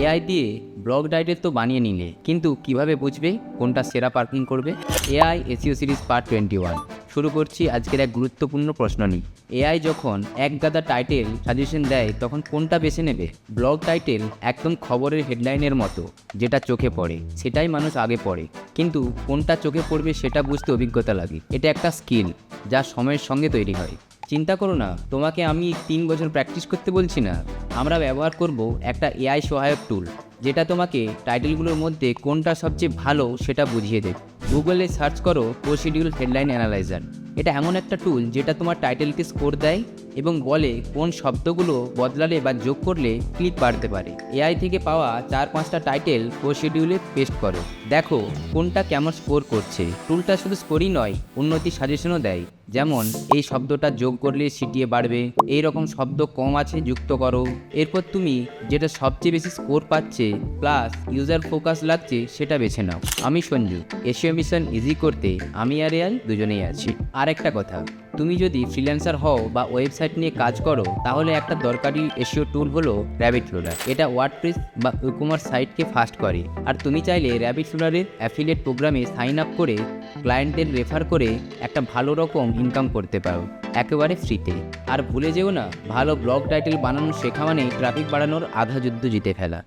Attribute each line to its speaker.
Speaker 1: AI দিয়ে blog title তো বানিয়ে নিলে। কিন্তু কীভাবে বুঝবে? কোনটা সেরা পার্কিং করবে? AI SEO series part twenty one. শুরু করছি আজকের এক গুরুত্বপূর্ণ প্রশ্ন নিয়ে। এআই যখন এক গাদা টাইটেল সাজেশন দেয়, তখন কোনটা বেছে নেবে? ব্লগ টাইটেল একদম খবরের হেডলাইনের মতো, যেটা চোখে পড়ে। সেটাই মানুষ আগে পড়ে। কিন্তু কোনটা চোখে পড়বে সেটা বুঝতে অভিজ্ঞতা লাগে। এটা একটা স্কিল যা সময়ের সঙ্গে তৈরি হয়। চিন্তা করো না, তোমাকে আমি তিন বছর প্র্যাকটিস করতে বলছি না। আমরা ব্যবহার করব একটা এআই সহায়ক টুল যেটা তোমাকে টাইটেলগুলোর মধ্যে কোনটা সবচেয়ে ভালো সেটা বুঝিয়ে দেবে। গুগলে সার্চ করো প্রসিডিউল হেডলাইন অ্যানালাইজার এটা এমন একটা টুল যেটা তোমার টাইটেলকে স্কোর দেয় এবং বলে কোন শব্দগুলো বদলালে বা যোগ করলে ক্লিক বাড়তে পারে। এআই থেকে পাওয়া চার পাঁচটা টাইটেল কো শিডিউলে পেস্ট করো। দেখো কোনটা কেমন স্কোর করছে। টুলটা শুধু স্কোরই নয়, উন্নতি সাজেশনও দেয়। যেমন, এই শব্দটা যোগ করলে সিটিয়ে বাড়বে এই রকম শব্দ কম আছে যুক্ত করো। এরপর তুমি যেটা সবচেয়ে বেশি স্কোর পাচ্ছে প্লাস ইউজার ফোকাস লাগছে সেটা বেছে নাও। আমি সঞ্জু এশিয়া মিশন ইজি করতে আমি আর এআই দুজনেই আছি। আর একটা কথা, তুমি যদি ফ্রিল্যান্সার হও বা ওয়েবসাইট নিয়ে কাজ করো, তাহলে একটা দরকারি এশিও টুল হলো র্যাবিট লোডার এটা ওয়ার্ডপ্রেস বা ই কমার্স সাইটকে ফাস্ট করে। আর তুমি চাইলে র্যাবিট লোডারের অ্যাফিলিয়েট প্রোগ্রামে সাইন আপ করে ক্লায়েন্টদের রেফার করে একটা ভালো রকম ইনকাম করতে পারো। একেবারে ফ্রিতে আর ভুলে যেও না, ভালো ব্লগ টাইটেল বানানো শেখা মানে ট্রাফিক বাড়ানোর আধা যুদ্ধ জিতে ফেলা।